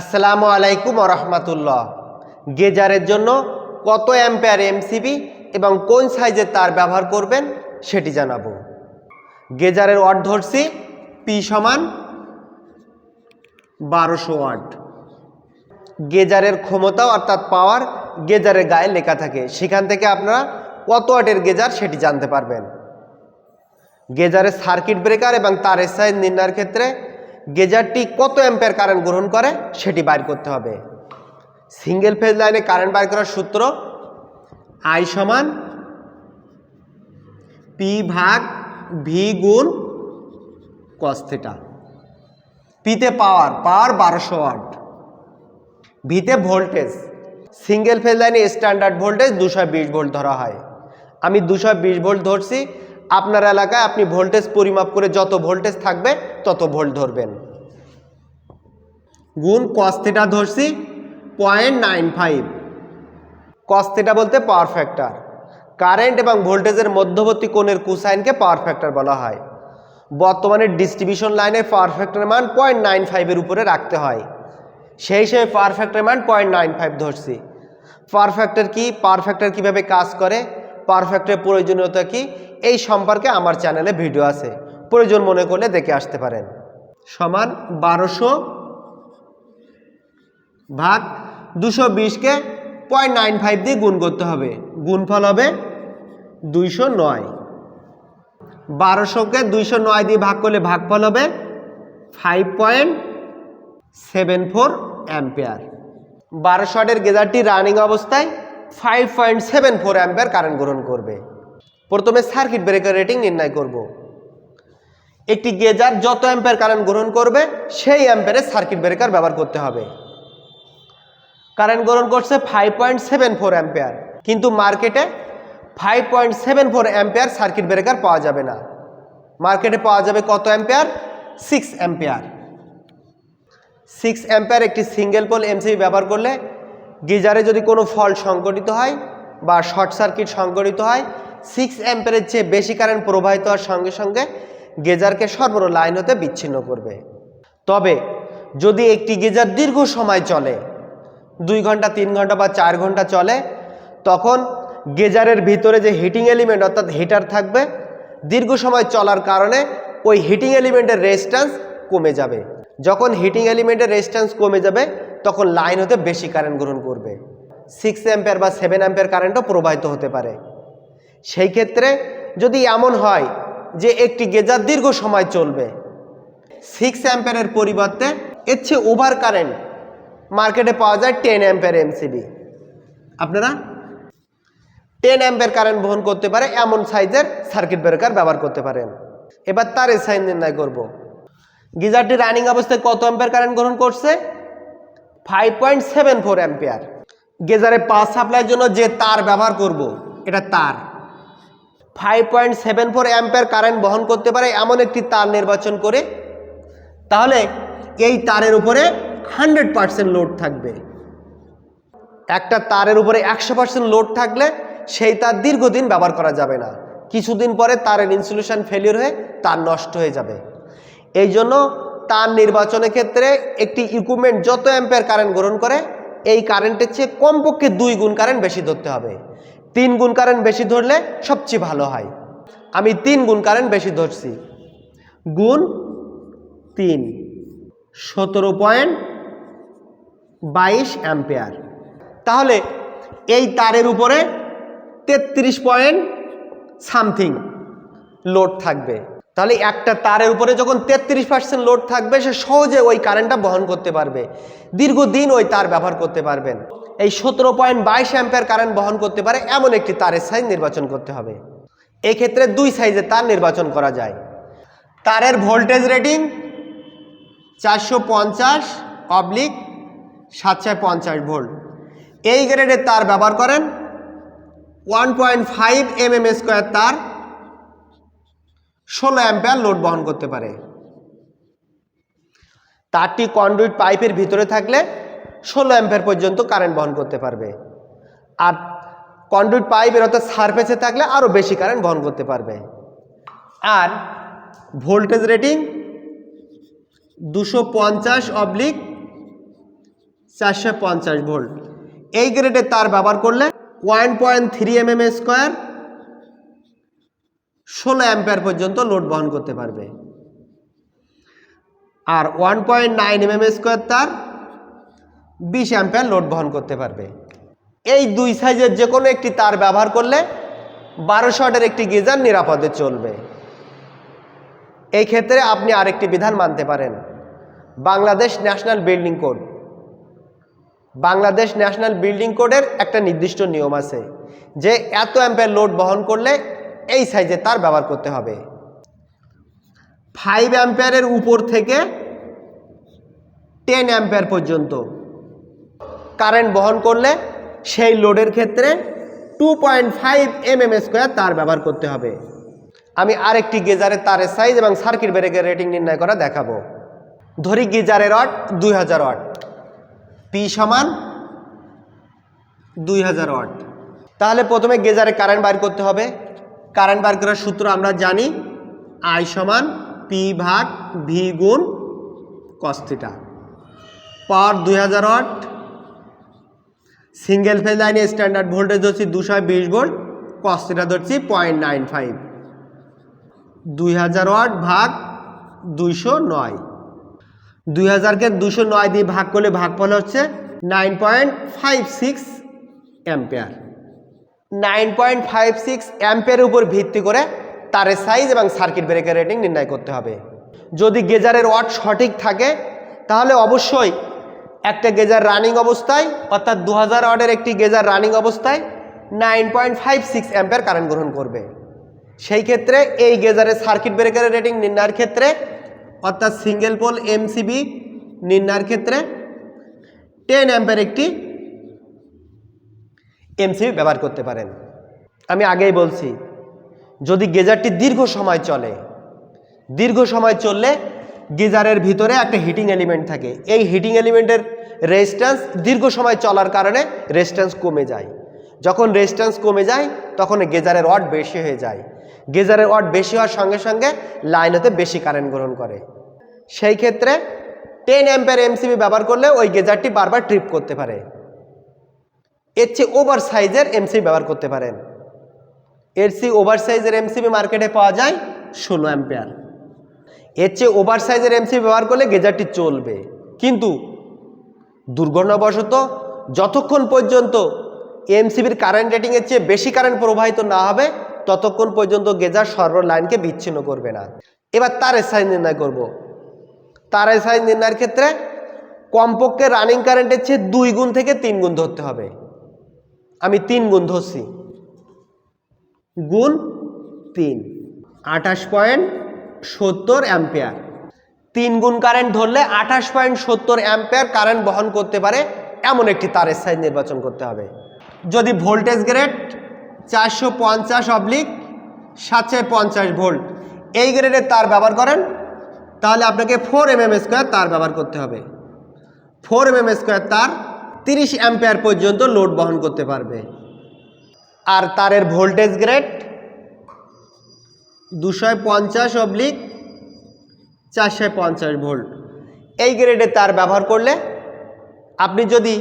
আসসালামু আলাইকুম রহমতুল্লাহ। গেজারের জন্য কত অ্যাম্পেয়ার এমসিবি এবং কোন সাইজের তার ব্যবহার করবেন সেটি জানাব। গেজারের ওয়াট ধরছি, পি সমান বারোশো ওয়াট। গেজারের ক্ষমতা অর্থাৎ পাওয়ার গেজারের গায়ে লেখা থাকে। সেখান থেকে আপনারা কত ওয়াটের গেজার সেটি জানতে পারবেন। গেজারের সার্কিট ব্রেকার এবং তারের সাইজ নির্ণয়ের ক্ষেত্রে গেজারটি কত অ্যাম্পেয়ার কারেন্ট গ্রহণ করে সেটি বাইর করতে হবে। সিঙ্গেল ফেজ লাইনে কারেন্ট বাইর করার সূত্র আই সমান পি ভাগ ভি গুণ কস্থিটা পিতে পাওয়ার পাওয়ার বারোশো ওয়াট। ভিতে ভোল্টেজ, সিঙ্গেল ফেজ লাইনে স্ট্যান্ডার্ড ভোল্টেজ দুশো বিশ ভোল্ট ধরা হয়। আমি দুশো বিশ ভোল্ট ধরছি, আপনার এলাকায় আপনি ভোল্টেজ পরিমাপ করে যত ভোল্টেজ থাকবে তত ভোল্ট ধরবেন। গুণ কস্তেটা ধরছি পয়েন্ট নাইন ফাইভ কস্তেটা বলতে পাওয়ার ফ্যাক্টর কারেন্ট এবং ভোল্টেজের মধ্যবর্তী কোণের কুসাইনকে পাওয়ার ফ্যাক্টর বলা হয়। বর্তমানে ডিস্ট্রিবিউশন লাইনে পাওয়ার ফ্যাক্টরের মান পয়েন্ট নাইন ফাইভের উপরে রাখতে হয়। সেই হিসেবে পাওয়ার ফ্যাক্টরের মান পয়েন্ট নাইন ফাইভ ধরছি। পাওয়ার ফ্যাক্টর কি? পাওয়ার ফ্যাক্টর কীভাবে কাজ করে? পাওয়ার ফ্যাক্টরের প্রয়োজনীয়তা কি? এই সম্পর্কে আমার চ্যানেলে ভিডিও আছে। প্রয়োজন মনে করলে দেখে আসতে পারেন। সমান বারোশো ভাগ দুশো বিশকে পয়েন্ট নাইন ফাইভ দিয়ে গুণ করতে হবে। গুণফল হবে দুইশো নয়। বারোশোকে দুইশো নয় দিয়ে ভাগ করলে ভাগফল হবে five point seven four ampere. বারোশো গেজারটি রানিং অবস্থায় five point seven four ampere current গ্রহণ করবে। প্রথমে সার্কিট ব্রেকার রেটিং নির্ণয় করব। একটি গেজার যত অ্যাম্পেয়ার কারেন্ট গ্রহণ করবে, সেই অ্যাম্পেয়ারে সার্কিট ব্রেকার ব্যবহার করতে হবে। কারেন্ট গ্রহণ করছে five point seven four ampere কিন্তু মার্কেটে five point seven four ampere circuit breaker পাওয়া যাবে না। মার্কেটে পাওয়া যাবে কত ampere six ampere six ampere একটি সিঙ্গেল পোল এমসিবি ব্যবহার করলে গিজারে যদি কোনো ফল্ট সংঘটিত হয় বা শর্ট সার্কিট সংঘটিত হয় সিক্স অ্যাম্পেয়ারের চেয়ে বেশি কারেন্ট প্রবাহিত হওয়ার সঙ্গে সঙ্গে গেজারকে সর্বরো লাইন হতে বিচ্ছিন্ন করবে। তবে যদি একটি গেজার দীর্ঘ সময় চলে দুই ঘণ্টা, তিন ঘণ্টা বা চার ঘণ্টা চলে, তখন গেজারের ভিতরে যে হিটিং এলিমেন্ট অর্থাৎ হিটার থাকবে, দীর্ঘ সময় চলার কারণে ওই হিটিং এলিমেন্টের রেজিস্ট্যান্স কমে যাবে। যখন হিটিং এলিমেন্টের রেজিস্ট্যান্স কমে যাবে, তখন লাইন হতে বেশি কারেন্ট গ্রহণ করবে। সিক্স অ্যাম্পেয়ার বা সেভেন অ্যাম্পেয়ার কারেন্টও প্রবাহিত হতে পারে। সেই ক্ষেত্রে যদি এমন হয় যে একটি গেজার দীর্ঘ সময় চলবে সিক্স অ্যাম্পেয়ারের পরিবর্তে এর চেয়ে ওভার কারেন্ট মার্কেটে পাওয়া যায় টেন অ্যাম্পেয়ার এমসিবি আপনারা? টেন অ্যাম্পেয়ার কারেন্ট বহন করতে পারে, এমন সাইজের সার্কিট ব্রেকার ব্যবহার করতে পারেন। এবার তার সাইন নির্ণয় করব। গিজারটি রানিং অবস্থায় কত অ্যাম্পেয়ার কারেন্ট গ্রহণ করছে? Five point seven four ampere. গেজারে power সাপ্লাইয়ের জন্য যে তার ব্যবহার করব, এটা তার। Five point seven four ampere current বহন করতে পারে, এমন একটি তার নির্বাচন করে। তাহলে এই তারের উপরে হান্ড্রেড পার্সেন্ট লোড থাকবে। একটা তারের উপরে একশো পার্সেন্ট লোড থাকলে সেই তার দীর্ঘদিন ব্যবহার করা যাবে না। কিছুদিন পরে তারের ইনসুলেশন ফেলিওর হয়ে তার নষ্ট হয়ে যাবে। এই জন্য তার নির্বাচনের ক্ষেত্রে একটি ইকুইপমেন্ট যত অ্যাম্পেয়ার কারেন্ট গ্রহণ করে, এই কারেন্টের চেয়ে কমপক্ষে দুই গুণ কারেন্ট বেশি ধরতে হবে। তিন গুণ কারেন্ট বেশি ধরলে সবচেয়ে ভালো হয়। আমি তিন গুণ কারেন্ট বেশি ধরছি। গুণ তিন। সতেরো পয়েন্ট বাইশ অ্যাম্পেয়ার। তাহলে এই তারের উপরে তেত্রিশ পয়েন্ট সামথিং লোড থাকবে। তাহলে একটা তারের উপরে যখন তেত্রিশ পার্সেন্ট লোড থাকবে, সে সহজে ওই কারেন্টটা বহন করতে পারবে। দীর্ঘদিন ওই তার ব্যবহার করতে পারবেন। এই সতেরো পয়েন্ট বাইশ অ্যাম্পেয়ার কারেন্ট বহন করতে পারে এমন একটি তারের সাইজ নির্বাচন করতে হবে। এক্ষেত্রে দুই সাইজের তার নির্বাচন করা যায়। তারের ভোল্টেজ রেটিং চারশো পঞ্চাশ অবলিক সাতশো পঞ্চাশ ভোল্ট। এই গ্রেডের তার ব্যবহার করেন one point five M M square তার ষোলো অ্যাম্পেয়ার লোড বহন করতে পারে। তারটি কন্ডুইট পাইপের ভিতরে থাকলে ষোলো অ্যাম্পেয়ার পর্যন্ত কারেন্ট বহন করতে পারবে। আর কন্ডুইট পাইপের অর্থাৎ সারফেসে থাকলে আরও বেশি কারেন্ট বহন করতে পারবে। আর ভোল্টেজ রেটিং দুশো পঞ্চাশ অবলিক চারশো পঞ্চাশ ভোল্ট। এই গ্রেডের তার ব্যবহার করলে one point three M M square ষোলো অ্যাম্পিয়ার পর্যন্ত লোড বহন করতে পারবে। আর one point nine M M square তার বিশ অ্যাম্পিয়ার লোড বহন করতে পারবে। এই দুই সাইজের যে কোনো একটি তার ব্যবহার করলে বারোশো ওয়াটের একটি গিজার নিরাপদে চলবে। এই ক্ষেত্রে আপনি আরেকটি বিধান মানতে পারেন। Bangladesh national building code. Bangladesh national building কোডের একটা নির্দিষ্ট নিয়ম আছে, যে এত অ্যাম্পের লোড বহন করলে এই সাইজে তার ব্যবহার করতে হবে। ফাইভ অ্যাম্পেয়ারের উপর থেকে টেন অ্যাম্পেয়ার পর্যন্ত কারেন্ট বহন করলে সেই লোডের ক্ষেত্রে two point five M M square তার ব্যবহার করতে হবে। আমি আরেকটি গেজারের তারের সাইজ এবং সার্কিট ব্রেকের রেটিং নির্ণয় করা দেখাবো। ধরি গিজারের ওয়াট দুই হাজার ওয়াট পি সমান দুই হাজার ওয়াট। তাহলে প্রথমে গেজারে কারেন্ট বার করতে হবে। কারেন্ট বার করার সূত্র আমরা জানি আই সমান পি ভাগ ভি গুণ কস্তিটা পাওয়ার দুই হাজার ওয়াট। সিঙ্গেল ফেজ লাইনে স্ট্যান্ডার্ড ভোল্টেজ ধরছি দুশো বিশ ভোল্ট কস্তিটা ধরছি পয়েন্ট নাইন ফাইভ। দুই হাজার ওয়াট ভাগ দুইশো নয়। দুই হাজারকে দুশো নয় দিয়ে ভাগ করলে ভাগফল হচ্ছে nine point five six ampere. Nine point five six ampere উপর ভিত্তি করে তারের সাইজ এবং সার্কিট ব্রেকের রেটিং নির্ণয় করতে হবে। যদি গেজারের ওয়াট সঠিক থাকে, তাহলে অবশ্যই একটা গেজার রানিং অবস্থায়, অর্থাৎ দু হাজার ওয়াটের একটি গেজার রানিং অবস্থায় nine point five six ampere current গ্রহণ করবে। সেই ক্ষেত্রে এই গেজারের সার্কিট ব্রেকারের রেটিং নির্ণয়ের ক্ষেত্রে অর্থাৎ সিঙ্গেল পোল এমসিবি নির্ণয়ের ক্ষেত্রে টেন অ্যাম্পের একটি এমসিবি ব্যবহার করতে পারেন। আমি আগেই বলছি, যদি গেজারটি দীর্ঘ সময় চলে, দীর্ঘ সময় চললে গিজারের ভিতরে একটা হিটিং এলিমেন্ট থাকে। এই হিটিং এলিমেন্টের রেজিস্ট্যান্স দীর্ঘ সময় চলার কারণে রেজিস্ট্যান্স কমে যায়। যখন রেজিস্ট্যান্স কমে যায়, তখন গেজারের ওয়াট বেশি হয়ে যায়। গেজারের ওয়াট বেশি হওয়ার সঙ্গে সঙ্গে লাইনেতে বেশি কারেন্ট গ্রহণ করে। সেই ক্ষেত্রে টেন অ্যাম্পের এমসিবি ব্যবহার করলে ওই গেজারটি বারবার ট্রিপ করতে পারে। এর চেয়ে ওভার সাইজের এমসিবি ব্যবহার করতে পারেন। এর চেয়ে ওভার সাইজের এমসিবি মার্কেটে পাওয়া যায় ষোলো অ্যাম্পেয়ার এর চেয়ে ওভার সাইজের এমসিবি ব্যবহার করলে গেজারটি চলবে। কিন্তু দুর্ঘটনাবশত যতক্ষণ পর্যন্ত এমসিবির কারেন্ট রেটিংয়ের চেয়ে বেশি কারেন্ট প্রবাহিত না হবে ততক্ষণ পর্যন্ত গেজার সর্বর লাইনকে বিচ্ছিন্ন করবে না। এবার তারের সাইজ নির্ণয় করব। তারের সাইজ নির্ণয়ের ক্ষেত্রে কমপক্ষে রানিং কারেন্টের চেয়ে দুই গুণ থেকে তিন গুণ ধরতে হবে। আমি তিন গুণ ধরছি। গুণ তিন। আঠাশ পয়েন্ট সত্তর অ্যাম্পেয়ার তিন গুণ কারেন্ট ধরলে আঠাশ পয়েন্ট সত্তর অ্যাম্পেয়ার কারেন্ট বহন করতে পারে এমন একটি তারের সাইজ নির্বাচন করতে হবে। যদি ভোল্টেজ গ্রেড চারশো পঞ্চাশ অবলিক সাতশো পঞ্চাশ ভোল্ট। এই গ্রেডের তার ব্যবহার করেন, তাহলে আপনাকে ফোর এম এম স্কোয়ার তার ব্যবহার করতে হবে। ফোর এম এম স্কোয়ার তার তিরিশ অ্যাম্পেয়ার পর্যন্ত লোড বহন করতে পারবে। আর তারের ভোল্টেজ গ্রেড দুশো পঞ্চাশ অবলিক চারশো পঞ্চাশ ভোল্ট। এই গ্রেডের তার ব্যবহার করলে আপনি যদি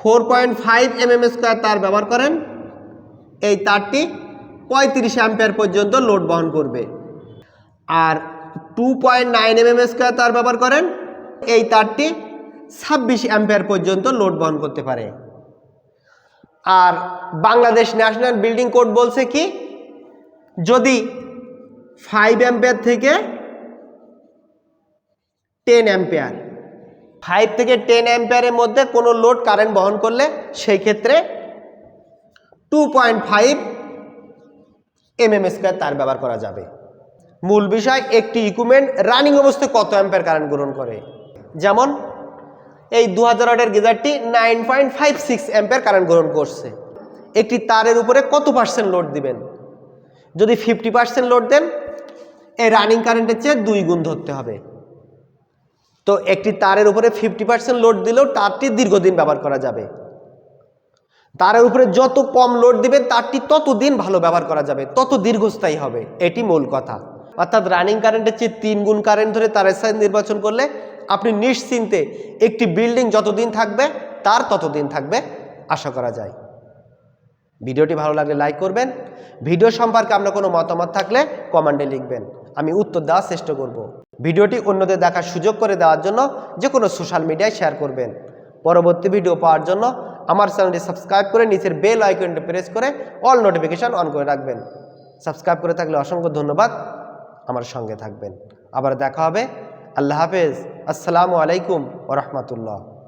four point five M M square তার ব্যবহার করেন। এই তারটি পঁয়ত্রিশ অ্যাম্পেয়ার পর্যন্ত লোড বহন করবে। আর two point nine M M square তার ব্যবহার করেন। এই তারটি ছাব্বিশ অ্যাম্পেয়ার পর্যন্ত লোড বহন করতে পারে। আর বাংলাদেশ ন্যাশনাল বিল্ডিং কোড বলছে কি, যদি ফাইভ অ্যাম্পেয়ার থেকে টেন অ্যাম্পেয়ার ফাইভ থেকে টেন অ্যাম্পেয়ারের মধ্যে কোনো লোড কারেন্ট বহন করলে সেই ক্ষেত্রে two point five M M square তার ব্যবহার করা যাবে। মূল বিষয়, একটি ইকুইপমেন্ট রানিং অবস্থায় কত অ্যাম্পেয়ার কারেন্ট গ্রহণ করে? যেমন এই দু হাজার ওয়াটের গিজারটি nine point five six ampere current গ্রহণ করছে। একটি তারের উপরে কত পার্সেন্ট লোড দিবেন? যদি ফিফটি পার্সেন্ট লোড দেন, এই রানিং কারেন্টের চেয়ে দুই গুণ ধরতে হবে। তো একটি তারের উপরে ফিফটি পার্সেন্ট লোড দিলেও তারটি দীর্ঘদিন ব্যবহার করা যাবে। তারের উপরে যত কম লোড দিবেন, তারটি তত দিন ভালো ব্যবহার করা যাবে, তত দীর্ঘস্থায়ী হবে, এটি মূল কথা। অর্থাৎ রানিং কারেন্টের চেয়ে তিন গুণ কারেন্ট ধরে তারের সাইজ নির্বাচন করলে আপনি নিশ্চিন্তে একটি বিল্ডিং যতদিন থাকবে, তার ততদিন থাকবে, আশা করা যায়। ভিডিওটি ভালো লাগলে লাইক করবেন। ভিডিও সম্পর্কে আপনার কোনো মতামত থাকলে কমেন্টে লিখবেন। আমি উত্তর দেওয়ার চেষ্টা করব। ভিডিওটি অন্যদের দেখার সুযোগ করে দেওয়ার জন্য যে কোনো সোশ্যাল মিডিয়ায় শেয়ার করবেন। পরবর্তী ভিডিও পাওয়ার জন্য আমার চ্যানেলটি সাবস্ক্রাইব করে নিচের বেল আইকনটি প্রেস করে অল নোটিফিকেশান অন করে রাখবেন। সাবস্ক্রাইব করে থাকলে অসংখ্য ধন্যবাদ। আমার সঙ্গে থাকবেন। আবার দেখা হবে। আল্লাহ হাফেজ। আসসালামু আলাইকুম ও রহমতুল্লাহ।